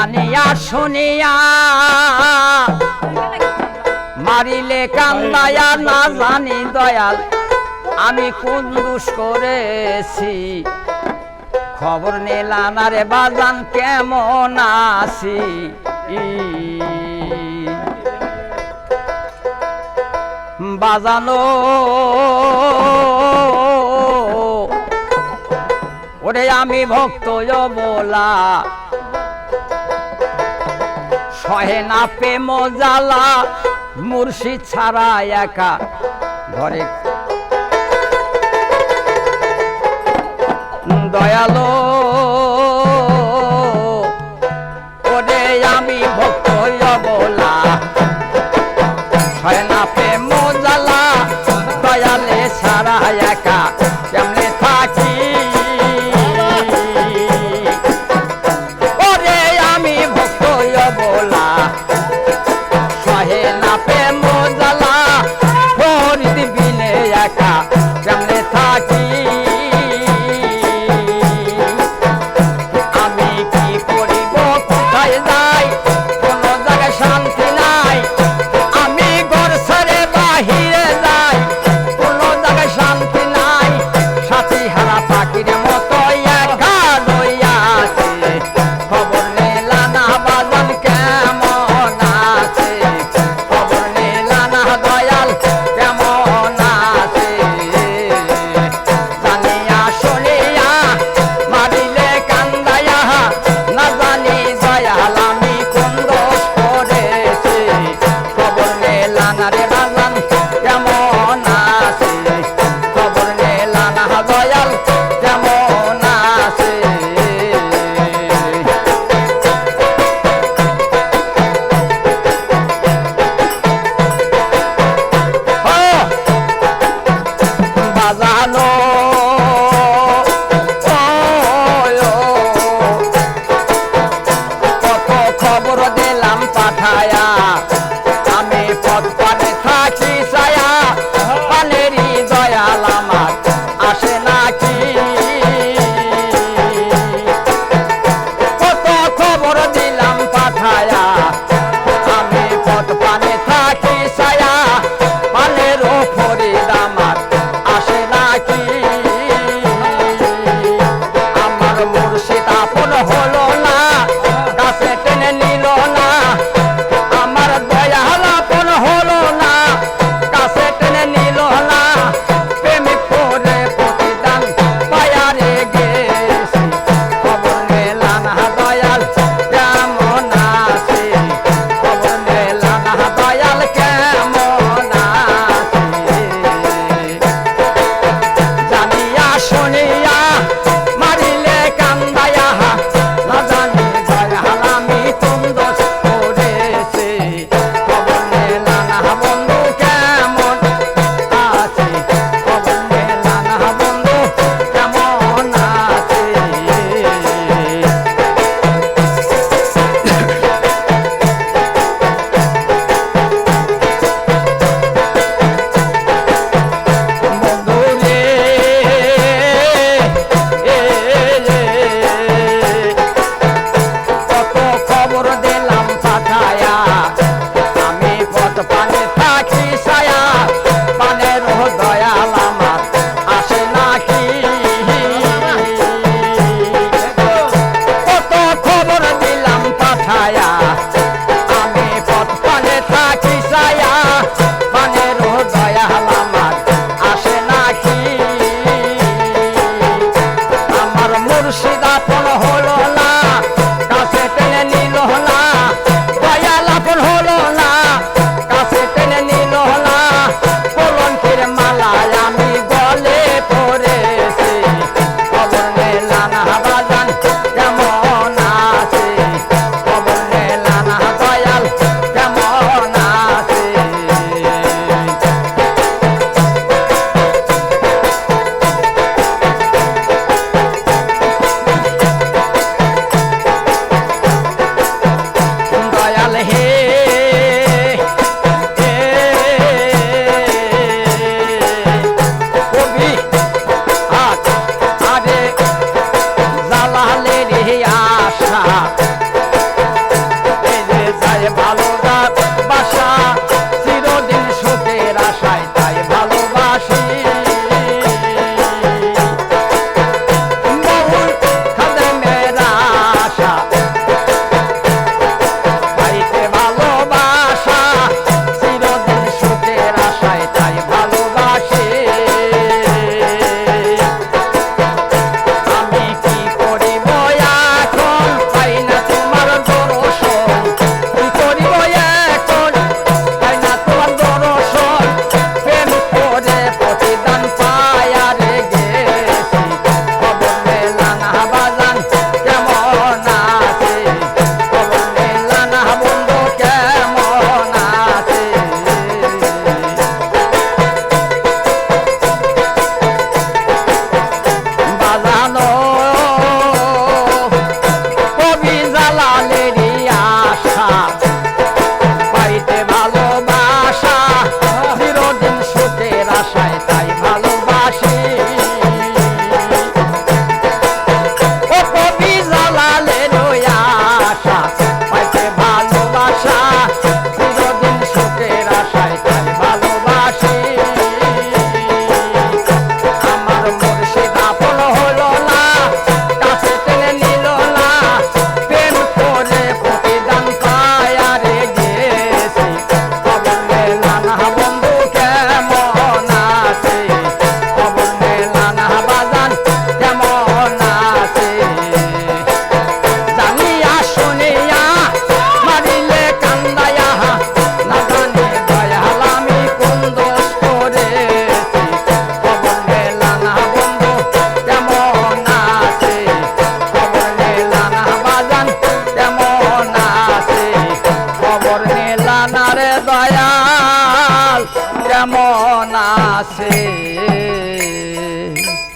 আনিয়া শুনিয়া মারিলে কান্দায়া না জানি দয়াল, আমি কোন দোষ করেছি? খবর নিলাম বাজান কেমন আছি? বাজানো, ওরে আমি ভক্ত বলা সহে না প্রেম জ্বালা মুর্শিদ ছাড়া একা ঘরে। দয়ালো, ওরে আমি ভক্ত বলা হয় না প্রেম জ্বালা দয়ালে ছাড়া একা the. কেমন আছে।